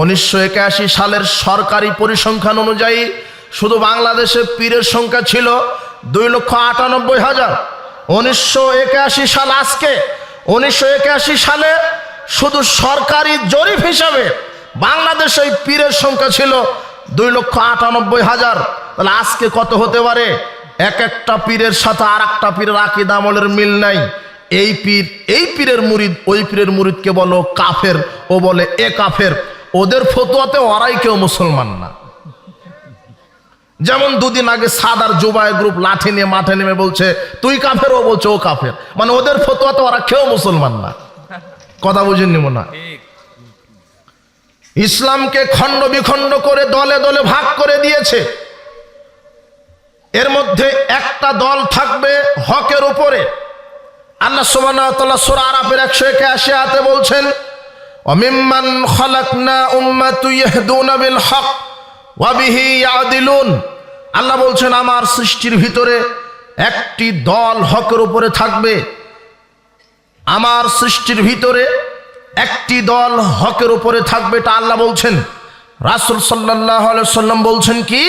উনিশশো একাশি সালের সরকারি পরিসংখ্যান অনুযায়ী শুধু বাংলাদেশে পীরের সংখ্যা ছিল দুই লক্ষ আটানব্বই হাজার। উনিশশো সাল আজকে, উনিশশো একাশি সালে শুধু সরকারি জরিপ হিসাবে বাংলাদেশে পীরের সংখ্যা ছিল দুই লক্ষ আটানব্বই হাজার। তাহলে আজকে কত হতে পারে? এক একটা পীরের সাথে আর একটা পীরের আকিদ আমলের মিল নাই। এই পীর, এই পীরের মুরিদ, ওই পীরের মুরিদকে বলো কাফের ও বলে এ কাফের। ওদের ফতুয়াতে ওরাই কেউ মুসলমান না। যেমন দুদিন আগে সাদার জুবাই গ্রুপ লাঠি নিয়ে মাঠে নেমে বলছে তুই কাফের? ও বলছে ও কাফের। মানে ওদের ফতুয়াতে ওরা কেউ মুসলমান না। কথা বুঝে মনে না ইসলামকে খণ্ড বিখণ্ড করে দলে দলে ভাগ করে দিয়েছে। এর মধ্যে একটা দল থাকবে হকের উপরে। আল্লাহ সুবহানাহু সূরা আরাফের 181 আয়াতে বলছেন অমিম্মান খালাকনা উম্মাতু ইয়াহদুনা বিল হক ওয়া আল্লাহ বলছেন, আমার সৃষ্টির ভিতরে একটি দল হকের উপরে থাকবে। আমার সৃষ্টির ভিতরে একটি দল হকের উপরে থাকবে। এটা আল্লাহ বলছেন। রাসূল আলাইহি সাল্লাম বলছেন কি?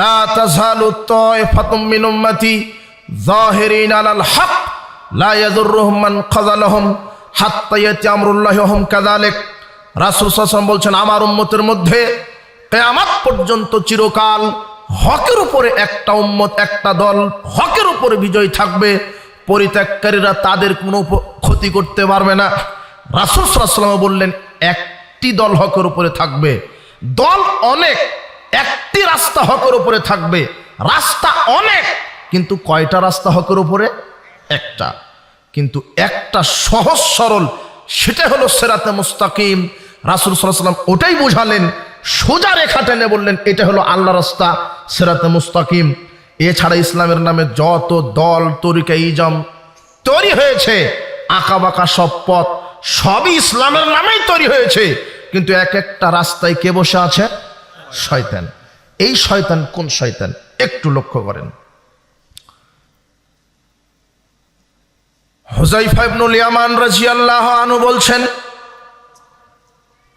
লা তাজালু তায়ফাতুম মিন উম্মতি যাহিরিন আলাল হক, লা ইয়াদুররুহুম মান খাযালাহুম হাত্তা ইয়াতি আমরুল্লাহি হুম কাযালিক। রাসূল ওয়াসাল্লাম বলছেন, আমার উম্মতের মধ্যে কিয়ামত পর্যন্ত চিরকাল হকের উপরে একটা উম্মত, একটা দল হকের উপরে বিজয় থাকবে। পরিত্যাগকারীরা তাদের কোনো ক্ষতি করতে পারবে না। রাসুল সাল্লাম বললেন, একটি দল হকের উপরে থাকবে। দল অনেক, একটি রাস্তা হকের উপরে থাকবে। রাস্তা অনেক, কিন্তু কয়টা রাস্তা হকের উপরে? একটা। কিন্তু একটা সহজ সরল সেটা হলো সেরাতে মুস্তাকিম। রাসুল সাল্লাম ওটাই বুঝালেন, সোজা রেখা টেনে বললেন, এটা হলো আল্লাহ রাস্তা, সেরাতে মুস্তাকিম। এছাড়া ইসলামের নামে যত দল, তরিকা, ইজম তৈরি হয়েছে আঁকা বাঁকা সব পথ, সবই ইসলামের নামেই তৈরি হয়েছে। কিন্তু এক একটা রাস্তায় কে বসে আছে? শয়তান। এই শয়তান কোন শয়তান? একটু লক্ষ্য করেন। হুজাইফা ইবনুল ইয়ামান রাদিয়াল্লাহু আনহু বলছেন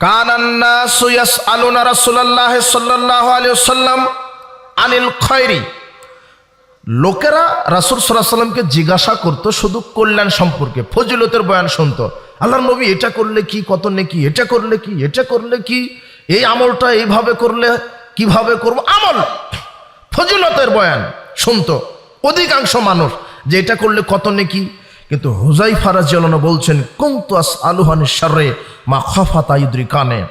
কানান্না সুয়াস আলুনা রাসূলুল্লাহ সাল্লাল্লাহু আলাইহি ওয়াসাল্লাম আনিল খয়রি। লোকেরা রাসূল আলাইহি সাল্লামকে জিজ্ঞাসা করতো, শুধু কল্যাণ সম্পর্কে, ফজিলতের বয়ান শুনতো? আল্লাহর নবী, এটা করলে কি, কত নেকি, এটা করলে কি, এটা করলে কি, এই আমলটা এইভাবে করলে কীভাবে করব? আমল, ফজিলতের বয়ান শুনতো। অধিকাংশ মানুষ যে এটা করলে কত নেকি কিন্তু হুজাই ফারাজ বলছেন কুমতুয়াস আলুহানি সারে মা খফাতা ইদ্রি কানে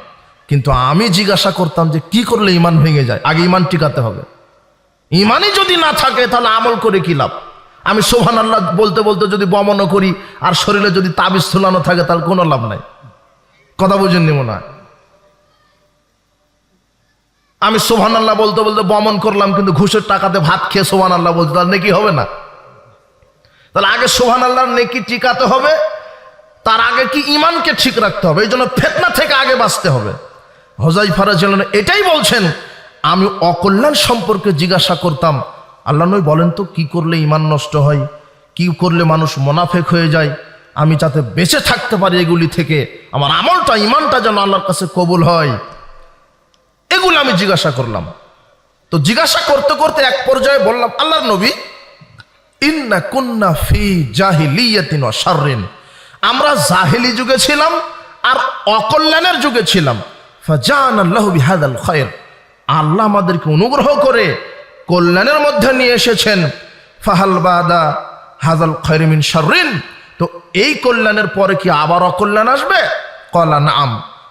কিন্তু আমি জিজ্ঞাসা করতাম যে, কি করলে ইমান ভেঙে যায়? আগে ইমান টিকাতে হবে। ইমানই যদি না থাকে, তাহলে আমল করে কি লাভ? আমি সোহান আল্লাহ বলতে বলতে যদি বমনও করি, আর শরীরে যদি তাবিজ ঝুলানো থাকে, তাহলে কোনো লাভ নাই। কথা বুঝেননি মনে হয়? আমি সোহান আল্লাহ বলতে বলতে বমন করলাম, কিন্তু ঘুষের টাকাতে ভাত খেয়ে সোহান আল্লাহ বলতে তাহলে নেকি হবে না? তাহলে আগে সোহান আল্লাহর নেকি টিকাতে হবে, তার আগে কি ইমানকে ঠিক রাখতে হবে এই জন্য ফেতনা থেকে আগে বাঁচতে হবে। হজাই ফারাজ এটাই বলছেন, আমি অকল্যাণ সম্পর্কে জিজ্ঞাসা করতাম, আল্লাহ নই বলেন তো, কি করলে ইমান নষ্ট হয়, কি করলে মানুষ মোনাফেক হয়ে যায়, আমি যাতে বেঁচে থাকতে পারি এগুলি থেকে, আমার আমলটা ইমানটা যেন আল্লাহর কাছে কবুল হয়। এগুলো আমি জিজ্ঞাসা করলাম। তো জিজ্ঞাসা করতে করতে এক পর্যায়ে বললাম, আল্লাহর নবী ইন্না কুন্না ফি জাহিলিয়াতিন শাররিন। আমরা জাহিলি যুগে ছিলাম আর অকল্যাণের যুগে ছিলাম। ফাজান আল্লাহু বিহাদাল খায়র। আল্লাহ আমাদেরকে অনুগ্রহ করে কল্যাণের মধ্যে নিয়ে এসেছেন। ফাহাল বাদা হাজাল খায়র মিন শাররিন। তো এই কল্যাণের পরে কি আবার অকল্যাণ আসবে? কলা, নাম।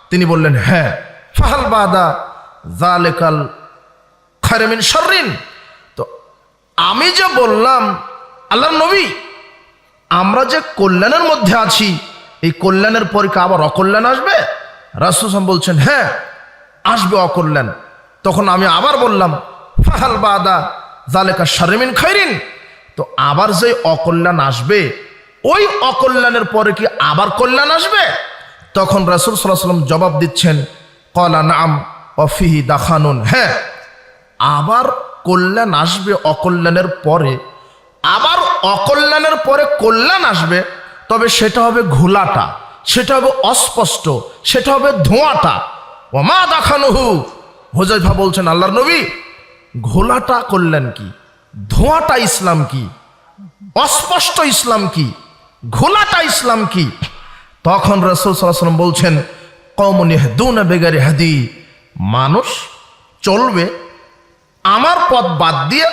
তিনি বললেন হ্যাঁ। ফাহাল বাদা জালেকাল খায়র মিন শাররিন। তো আমি যে বললাম আল্লাহ নবী। আমরা যে কল্যাণের মধ্যে আছি, এই কল্যাণের পরে কি আবার অকল্যাণ আসবে? রাসুসাম বলছেন হ্যাঁ আসবে অকল্যাণ। তখন আমি আবার বললাম, ফাহাল বাদা জালেকা শারমিন খৈরিন তো আবার যে অকল্যাণ আসবে, ওই অকল্যাণের পরে কি আবার কল্যাণ আসবে? তখন রাসুল সাল্লাম জবাব দিচ্ছেন কলা নাম অফিহি দাখানুন। হ্যাঁ আবার কল্যাণ আসবে অকল্যাণের পরে আবার অকল্যাণের পরে কল্যাণ আসবে, তবে সেটা হবে ঘোলাটা, সেটা হবে অস্পষ্ট, সেটা হবে ধোঁয়াটা। ও মা দেখানুহু। হোজাইফা বলছেন, আল্লাহর নবী, ঘোলাটা করলেন কি? ধোঁয়াটা ইসলাম কি? অস্পষ্ট ইসলাম কি? ঘোলাটা ইসলাম কি? তখন রসুল সাল্লাম বলছেন কমনি হেদুনা বেগারি হাদি। মানুষ চলবে আমার পথ বাদ দিয়ে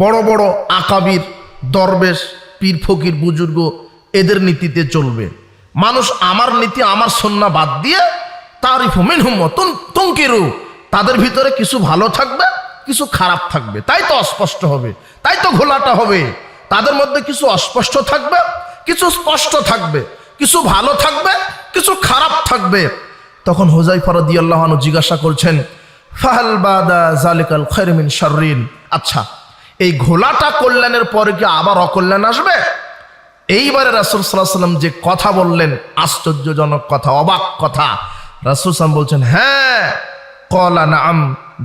বড় বড় আকাবির, দরবেশ, পীর ফকির, বুজুর্গ এদের নীতিতে চলবে। মানুষ আমার নীতি, আমার সন্না বাদ দিয়ে তারিফ তুঙ্কিরু তাদের ভিতরে কিছু ভালো থাকবে, কিছু খারাপ থাকবে। তাই তো অস্পষ্ট হবে, তাই তো ঘোলাটা হবে। তাদের মধ্যে কিছু অস্পষ্ট থাকবে, কিছু স্পষ্ট থাকবে, কিছু ভালো থাকবে, কিছু খারাপ থাকবে। তখন হোজাই ফরদি আল্লাহনু জিজ্ঞাসা করছেন, ফাহাল বাদা জালিকাল খৈরমিন শাররিন? আচ্ছা এই ঘোলাটা কল্যাণের পরে কি আবার অকল্যাণ আসবে? এইবারে রাসুল সাল্লাহ সাল্লাম যে কথা বললেন, আশ্চর্যজনক কথা, অবাক কথা। রাসুল সাল্লাম বলছেন হ্যাঁ কলা নাম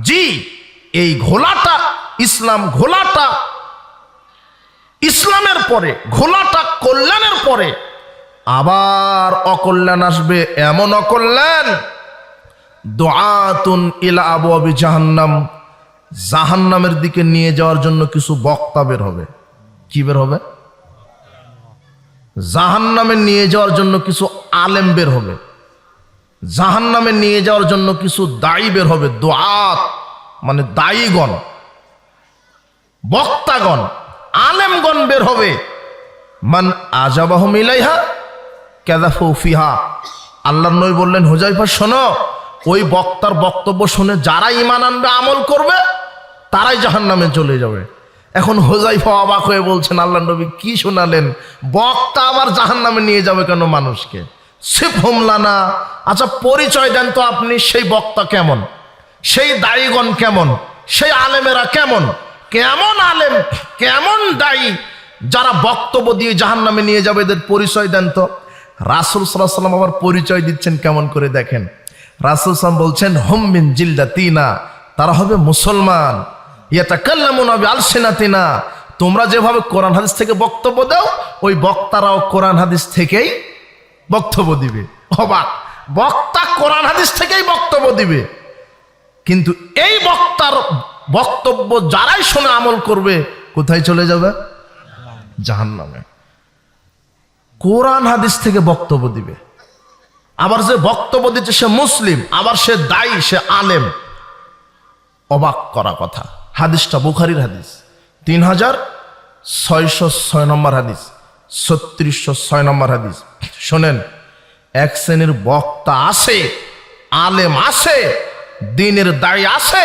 জি, এই ঘোলাটা, ইসলাম ঘোলাটা, ইসলামের পরে, ঘোলাটা কল্যাণের পরে আবার অকল্যাণ আসবে, এমন অকল্যাণ। দোয়াতুন ইলা আবু আবি জাহান্নাম জাহান্নামের দিকে নিয়ে যাওয়ার জন্য কিছু বক্তা বের হবে। কি বের হবে? জাহান্নামে নিয়ে যাওয়ার জন্য কিছু আলেম বের হবে। জাহান্নামে নিয়ে যাওয়ার জন্য কিছু দায়ী বের হবে। দোয়াত মানে দায়ীগণ, বক্তাগণ, আলেমগণ বের হবে। মান আজাবাহ মিলাইহা কেদাফু ফিহা। আল্লাহ নই বললেন, হুজাইফা, শোনো, ওই বক্তার বক্তব্য শুনে যারা ইমান আনবে, আমল করবে। তারাই জাহান নামে চলে যাবে। এখন হোজাইফা অবাক হয়ে বলছেন আল্লাহ নবী কি শোনালেন? বক্তা আবার জাহান নামে নিয়ে যাবে কেন মানুষকে? সিফ হোমলানা আচ্ছা পরিচয় দেন তো আপনি, সেই বক্তা কেমন? সেই দায়ীগণ কেমন? সেই আলেমেরা কেমন? কেমন আলেম, কেমন দায়ী? যারা বক্তব্য দিয়ে জাহান নামে নিয়ে যাবে, এদের পরিচয় দেন তো। রাসুল সাল্লাহ সাল্লাম আবার পরিচয় দিচ্ছেন কেমন করে দেখেন। রাসুল সাল্লাম বলছেন হোমবিন জিল্দা তিনা তারা হবে মুসলমান। ইয়াটা কাল্লামুন হবে আলসেনাতিনা। তোমরা যেভাবে কোরআন হাদিস থেকে বক্তব্য দাও, ওই বক্তারাও কোরআন হাদিস থেকেই বক্তব্য দিবে। অবাক। বক্তা কোরআন হাদিস থেকেই বক্তব্য দিবে। কিন্তু এই বক্তার বক্তব্য যারাই শুনে আমল করবে, কোথায় চলে যাবে? জাহান নামে কোরআন হাদিস থেকে বক্তব্য দিবে। আবার যে বক্তব্য দিচ্ছে সে মুসলিম, আবার সে দায়ী, সে আলেম। অবাক করা কথা। হাদিসটা বুখারির হাদিস। তিন হাজার ছয়শো ছয় নম্বর হাদিস, ছত্রিশশো ছয় নম্বর হাদিস। শোনেন, এক শ্রেণির বক্তা আসে আলেম আসে দিনের দায়ী আসে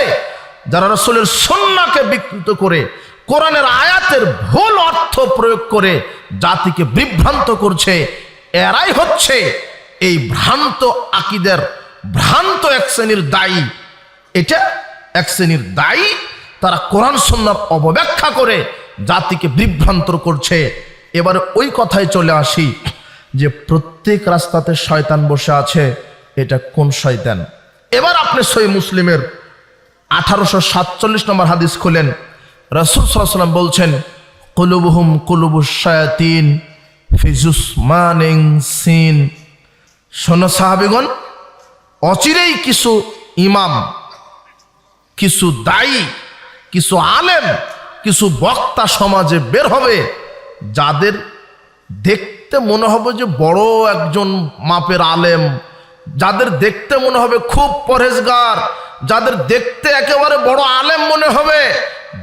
যারা রসুলের সন্নাকে বিকৃত করে, কোরআনের আয়াতের ভুল অর্থ প্রয়োগ করে জাতিকে বিভ্রান্ত করছে, এরাই হচ্ছে এই ভ্রান্ত আকিদের ভ্রান্ত এক শ্রেণির দায়ী। এটা এক শ্রেণির দায়ী তারা কোরআন সন্ন্যার অবব্যাখ্যা করে জাতিকে বিভ্রান্ত করছে। এবারে ওই কথায় চলে আসি যে প্রত্যেক রাস্তাতে শয়তান বসে আছে, এটা কোন শয়তান? এবার আপনি সই মুসলিমের আঠারোশো সাতচল্লিশ নম্বর হাদিস খুলেন। রসুল সাল্লাম বলছেন, কুলুবহুম কুলুবু শায়াতিন ফিজুস সাহাবিগণ, অচিরেই কিছু ইমাম, কিছু দায়ী কিছু আলেম, কিছু বক্তা সমাজে বের হবে, যাদের দেখতে মনে হবে যে বড় একজন মাপের আলেম, যাদের দেখতে মনে হবে খুব পরেজগার যাদের দেখতে একেবারে বড় আলেম মনে হবে,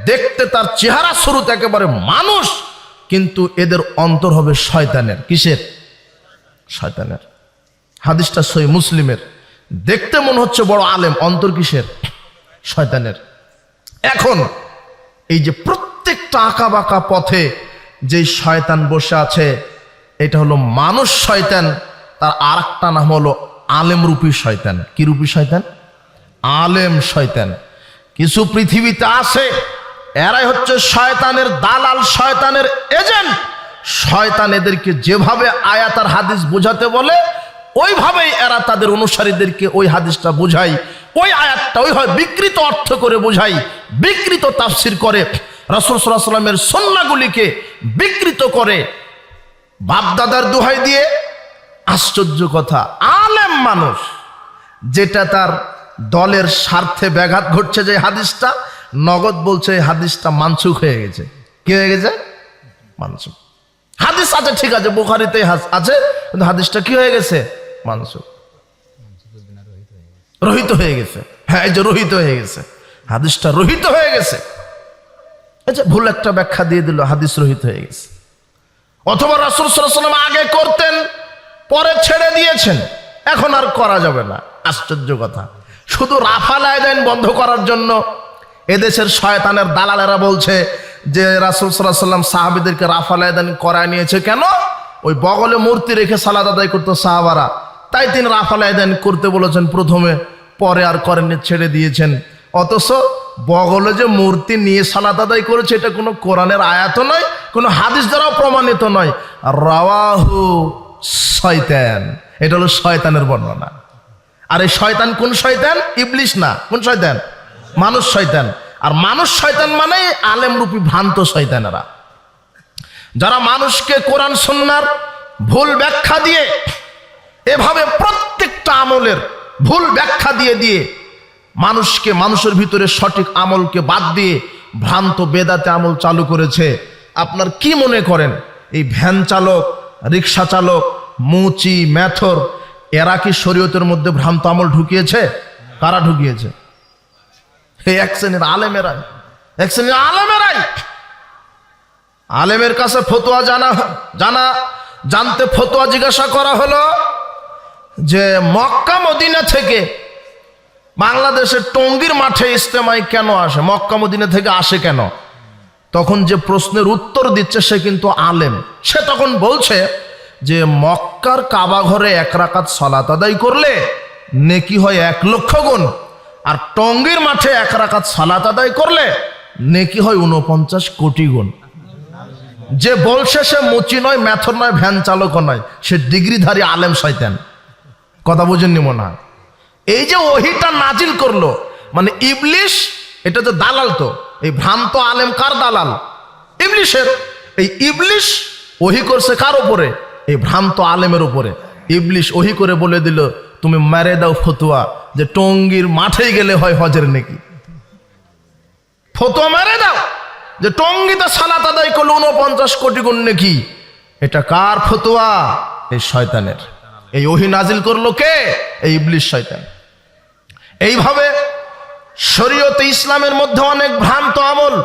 দেখতে তার চেহারা শুরুতে একেবারে মানুষ, কিন্তু এদের অন্তর হবে শয়তানের। কিসের? শয়তানের। হাদিসটা সই মুসলিমের। দেখতে মনে হচ্ছে বড় আলেম, অন্তর কিসের? শয়তানের। এখন এই যে প্রত্যেকটা আঁকা বাঁকা পথে যে শয়তান বসে আছে, এটা হলো মানুষ শয়তান, তার আর একটা নাম হলো আলেম রূপী শয়তান। কি রূপী শয়তান? আলেম শয়তান। কিছু পৃথিবীতে আসে এরাই হচ্ছে শয়তানের দালাল, শয়তানের এজেন্ট। শয়তান এদেরকে যেভাবে আয়াতার হাদিস বোঝাতে বলে, ওইভাবেই এরা তাদের অনুসারীদেরকে ওই হাদিসটা বোঝায়। ওই আয়াতটা, ওই হয় বিকৃত অর্থ করে বোঝাই, বিকৃত তাফসির করে, রসুল সাল্লাহ সাল্লামের সন্নাগুলিকে বিকৃত করে। বাপদাদার দোহাই দিয়ে, আশ্চর্য কথা, আলেম মানুষ, যেটা তার দলের স্বার্থে ব্যাঘাত ঘটছে যে হাদিসটা, নগদ বলছে এই হাদিসটা মানসুখ হয়ে গেছে। কি হয়ে গেছে? মানসুখ। হাদিস আছে, ঠিক আছে, বুখারিতে আছে, কিন্তু হাদিসটা কি হয়ে গেছে? মানসুখ। রহিত হয়ে গেছে। হ্যাঁ এই যে রহিত হয়ে গেছে। হাদিসটা রহিত হয়ে গেছে। আচ্ছা ভুল একটা ব্যাখ্যা দিয়ে দিল, হাদিস রহিত হয়ে গেছে। অথবা রাসুল সাল্লাম আগে করতেন, পরে ছেড়ে দিয়েছেন। এখন আর করা যাবে না। আশ্চর্য কথা। শুধু রাফাল আয়দান বন্ধ করার জন্য এদেশের শয়তানের দালালেরা বলছে যে রাসুল সাল্লাম সাহাবিদেরকে রাফাল আয়দান করায় নিয়েছে। কেন? ওই বগলে মূর্তি রেখে সালাদ আদায় করতো সাহাবারা। তাই তিনি রাফাল আয়দান করতে বলেছেন প্রথমে, পরে আর করেননি, ছেড়ে দিয়েছেন। অথচ বগলে যে মূর্তি নিয়ে সালাত আদায় করেছে, এটা কোনো কোরআনের আয়াত নয়, কোনো হাদিস দ্বারাও প্রমাণিত নয়। রাওয়াহু শয়তান। এটা হলো শয়তানের বর্ণনা। আর এই শয়তান কোন শয়তান? ইবলিশ না। কোন শয়তান? মানুষ শয়তান। আর মানুষ শয়তান মানে আলেম রূপী ভ্রান্ত শয়তানেরা। যারা মানুষকে কোরআন সন্ন্যার ভুল ব্যাখ্যা দিয়ে এভাবে প্রত্যেকটা আমলের ভুল ব্যাখ্যা দিয়ে দিয়ে মানুষকে, মানুষের ভিতরে সঠিক আমলকে বাদ দিয়ে ভ্রান্ত বেদাতে আমল চালু করেছে। আপনার কি মনে করেন? এই ভ্যান চালক রিক্সা চালক, মুচি, ম্যাথর, এরা কি শরীয়তের মধ্যে ভ্রান্ত আমল ঢুকিয়েছে? কারা ঢুকিয়েছে? এই এক শ্রেণির আলেমেরাই। এক শ্রেণির আলেমেরাই। আলেমের কাছে ফতোয়া জানা জানা, জানতে ফতোয়া জিজ্ঞাসা করা হলো যে মক্কা মদিনা থেকে বাংলাদেশের টঙ্গির মাঠে ইস্তেমাই কেন আসে? মক্কা মদিনা থেকে আসে কেন? তখন যে প্রশ্নের উত্তর দিচ্ছে সে কিন্তু আলেম। সে তখন বলছে যে মক্কার কাবা ঘরে এক রাকাত সলাত আদায় করলে নেকি হয় এক লক্ষ গুণ, আর টঙ্গীর মাঠে এক রাকাত সালাত আদায় করলে নেকি হয় উনপঞ্চাশ কোটি গুণ। যে বলছে সে মুচি নয় ম্যাথর নয়, ভ্যান চালকও নয়, সে ডিগ্রিধারী আলেম শয়তান। কথা বুঝেননি মনে হয় এই যে ওহিটা নাজিল করল মানে ইবলিশ, এটা তো দালাল তো, এই ভ্রান্ত আলেম কার দালাল? ইবলিশের। এই ইবলিশ ওহি করছে কার উপরে? এই ভ্রান্ত আলেমের উপরে। ইবলিশ ওহি করে বলে দিল, তুমি মেরে দাও ফতুয়া, যে টঙ্গির মাঠে গেলে হয় হজের নাকি। ফতুয়া মেরে দাও, যে টঙ্গিতে সালাত আদায় করল উনপঞ্চাশ কোটি গুণ নাকি। এটা কার ফতুয়া? এই শয়তানের। এই ওহি নাজিল করল কে? এই ইবলিশ শয়তান। এইভাবে শরীয়তে ইসলামের মধ্যে অনেক ভ্রান্ত আমল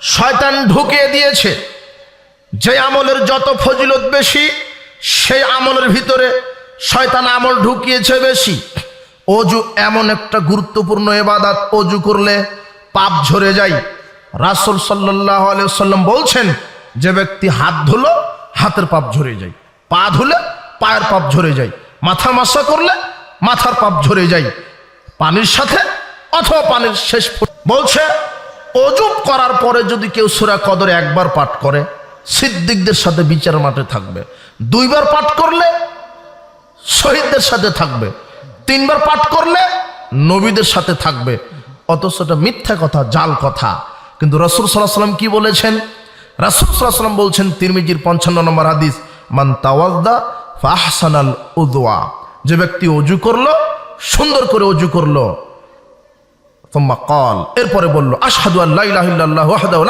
শয়তান ঢুকিয়ে দিয়েছে। যে আমলের যত ফজিলত বেশি, সেই আমলের ভিতরে শয়তান আমল ঢুকিয়েছে বেশি। অজু এমন একটা গুরুত্বপূর্ণ এবাদাত অজু করলে পাপ ঝরে যায়। রাসুল সাল্লাহ সাল্লাম বলছেন, যে ব্যক্তি হাত ধুলো, হাতের পাপ ঝরে যায়। পা ধুলে পায়ের পাপ ঝরে যায়। মাথা মাসা করলে মাথার পাপ ঝরে যায়। পানির সাথে অথবা পানির শেষ বলছে অজুব করার পরে যদি কেউ সুরা কদরে একবার পাঠ করে, সিদ্দিকদের সাথে বিচার মাঠে থাকবে। দুইবার পাঠ করলে শহীদদের সাথে থাকবে। তিনবার পাঠ করলে নবীদের সাথে থাকবে। অথচ এটা মিথ্যা কথা, জাল কথা। কিন্তু রসুল সাল্লাহ সাল্লাম কি বলেছেন? রাসুল সাল্লাহ সাল্লাম বলছেন, তিরমিজির পঞ্চান্ন নম্বর হাদিস, মান তাওয়াদ্দা ফাহসানাল উদওয়া। যে ব্যক্তি অজু করল, সুন্দর করে অজু করল। তোমা কল এরপরে বলল, আশহাদু আল্লাহ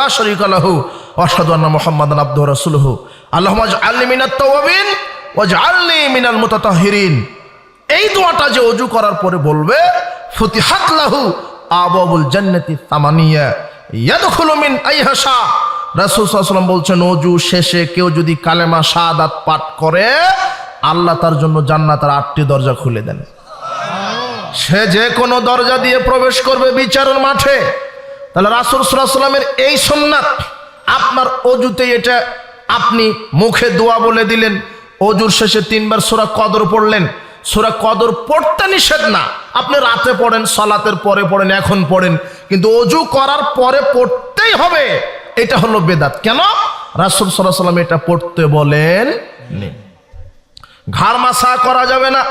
লা শারীকা লাহু ওয়া আশহাদু আন্না মুহাম্মাদান আবদুহু ওয়া রাসূলুহু। আল্লাহুম্মা আজআলনি মিনাত তাওয়াবিন ওয়াজআলনি মিনাল মুতাতাহহিরিন এই দোয়াটা যে অজু করার পরে বলবে, ফুতিহাত লাহু আবাবুল জান্নাতি তামানিয়া ইয়াদখুলু মিন আইহাশা। রাসূল সাল্লাল্লাহু আলাইহি বলছেন অজু শেষে কেউ যদি কালেমা শাহাদাত পাঠ করে আল্লাহ তার জন্য জান্নাতের আটটি দরজা খুলে দেন। সে যে কোনো দরজা দিয়ে প্রবেশ করবে বিচারের মাঠে। তাহলে রাসুল সাল্লামের এই সোননাথ আপনার অজুতে এটা আপনি মুখে দোয়া বলে দিলেন, অজুর শেষে তিনবার সোরা কদর পড়লেন। সোরা কদর পড়তে নিষেধ না। আপনি রাতে পড়েন, সলাতের পরে পড়েন, এখন পড়েন। কিন্তু অজু করার পরে পড়তেই হবে। এটা হলো বেদাত। কেন? রাসুল সাল্লাহ সাল্লাম এটা পড়তে বলেন নেই ঘাড় মাসা করা যাবে না।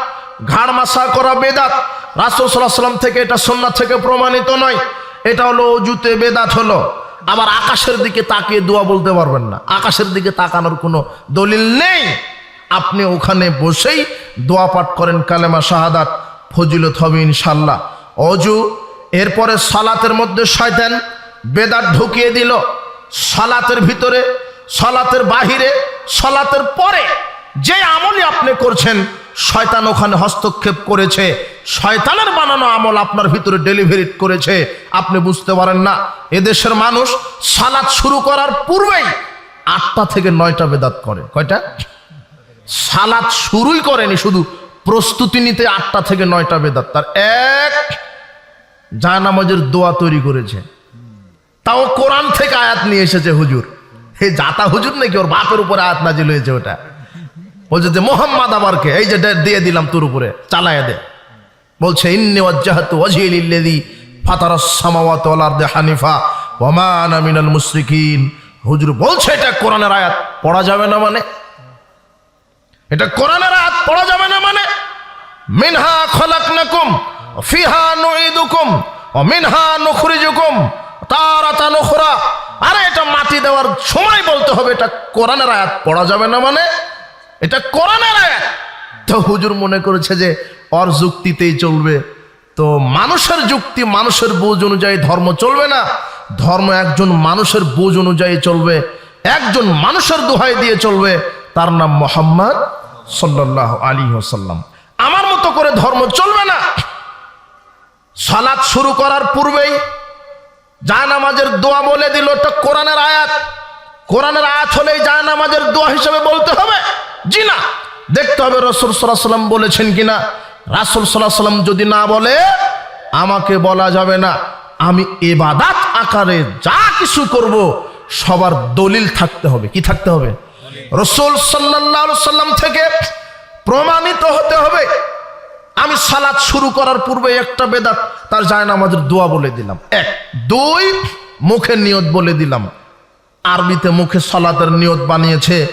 ঘাড় মাসা করা বেদাত। রাসুল সাল্লাহ সাল্লাম থেকে এটা সন্ন্যাত থেকে প্রমাণিত নয়। এটা হলো অজুতে বেদাত হলো। আবার আকাশের দিকে তাকিয়ে দোয়া বলতে পারবেন না। আকাশের দিকে তাকানোর কোনো দলিল নেই। আপনি ওখানে বসেই দোয়া পাঠ করেন কালেমা শাহাদাত, ফজিলত হবে ইনশাল্লাহ অজু, এরপরে সালাতের মধ্যে শয়তান বেদাত ঢুকিয়ে দিল। সালাতের ভিতরে, সালাতের বাহিরে, সালাতের পরে যে আমলই আপনি করছেন, শয়তান ওখানে হস্তক্ষেপ করেছে। শয়তানের বানানো আমল আপনার ভিতরে ডেলিভারি করেছে। আপনি বুঝতে পারেন না, এদেশের মানুষ সালাদ শুরু করার পূর্বেই আটটা থেকে নয়টা বেদাত করে। কয়টা? সালাদ শুরুই করেনি, শুধু প্রস্তুতি নিতে আটটা থেকে নয়টা বেদাত। তার এক জায়নামাজের দোয়া তৈরি করেছে। তাও কোরআন থেকে আয়াত নিয়ে এসেছে হুজুর। হে জাতা হুজুর নাকি ওর বাপের উপরে আয়াত নাজিল হয়েছে ওটা? বলছে যে, মোহাম্মদ আবারকে এই যে দিয়ে দিলাম তোর উপরে, চালায় দে। বলছে, ইন্নি ওয়াজ্জাহাতু ওয়াজহি লিল্লাযী ফাতারাস সামাওয়াতি ওয়াল হানিফা ওয়া মা আনা হুজুর বলছে, এটা কোরআনের আয়াত, পড়া যাবে না মানে? এটা কোরআনের আয়াত, পড়া যাবে না মানে? মিনহা খলাকনাকুম, ফিহা নুইদুকুম ও মিনহা নুখরিজুকুম, তারাতান উখরা। আরে, এটা মাটি দেওয়ার সময় বলতে হবে, এটা কোরআনের আয়াত, পড়া যাবে না মানে? এটা কোরআনের আয়াত। তো হুজুর মনে করেছে যে, ওর যুক্তিতেই চলবে। তো মানুষের যুক্তি মানুষের বোঝ অনুযায়ী ধর্ম চলবে না। ধর্ম একজন মানুষের বোঝ অনুযায়ী চলবে। একজন মানুষের দোহাই দিয়ে চলবে। তার নাম মোহাম্মদ সাল্লাহ আলী ওসাল্লাম আমার মতো করে ধর্ম চলবে না। সালাত শুরু করার পূর্বেই যা জায়নামাজের দোয়া বলে দিল ওটা কোরআনের আয়াত। কোরআনের আয়াত হলেই যা জায়নামাজের দোয়া হিসেবে বলতে হবে। জি না দেখতে হবে রসুল সাল্লাহ সাল্লাম বলেছেন কিনা। রাসুল সাল্লাহ সাল্লাম যদি না বলে, আমাকে বলা যাবে না। আমি এবাদাত আকারে যা কিছু করব, সবার দলিল থাকতে হবে। কি থাকতে হবে? রসুল সাল্লাহ সাল্লাম থেকে প্রমাণিত হতে হবে। আমি সালাদ শুরু করার পূর্বে একটা বেদাত, তার যায় না আমাদের দোয়া বলে দিলাম। এক। দুই, মুখের নিয়ত বলে দিলাম। আরবিতে মুখে সালাতের নিয়ত বানিয়েছে।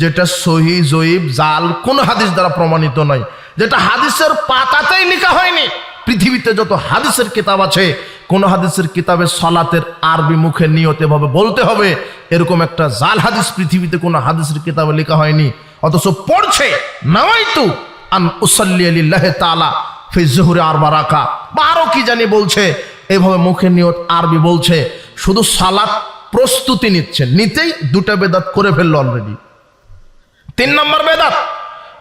যেটা সহি জয়ীব, জাল, কোন হাদিস দ্বারা প্রমাণিত নয় যেটা হাদিসের পাতাতেই লেখা হয়নি। পৃথিবীতে যত হাদিসের কিতাব আছে, কোন হাদিসের কিতাবে সালাতের আরবি মুখে নিয়ত এভাবে বলতে হবে। এরকম একটা জাল হাদিস পৃথিবীতে কোনো হাদিসের কিতাবে লেখা হয়নি। অথচ পড়ছে, নামাইতু, আন উসাল্লি আলিল্লাহ তাআলা ফি জুহরি আরবা রাকা। বা আরও কি জানি বলছে, এভাবে মুখে নিয়ত আরবি বলছে। শুধু সালাত প্রস্তুতি নিচ্ছে, নিতেই দুটা বেদাত করে ফেলল অলরেডি তিন নম্বর বেদাত।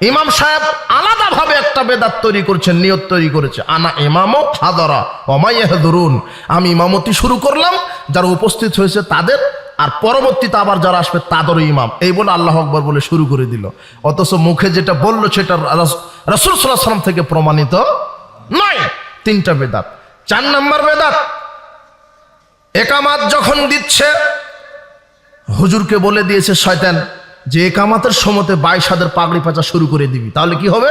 ইমাম সাহেব আলাদাভাবে একটা বেদাত তৈরি করছেন, নিয়ত তৈরি করেছে। আনা ইমামও হাদরা অমাইয়াহদুরুন আমি ইমামতি শুরু করলাম, যারা উপস্থিত হয়েছে তাদের, আর পরবর্তীতে আবার যারা আসবে তাদেরও ইমাম। এই বলে আল্লাহ আকবর বলে শুরু করে দিল। অথচ মুখে যেটা বলল সেটা রসুল সাল্লাহ সাল্লাম থেকে প্রমাণিত নয়। তিনটা বেদাত। চার নম্বর বেদাত, একামাত যখন দিচ্ছে, হুজুরকে বলে দিয়েছে, শয়তান যে কামাতের সমতে বাইশ হাজার পাগড়ি পাচা শুরু করে দিবি তাহলে কি হবে?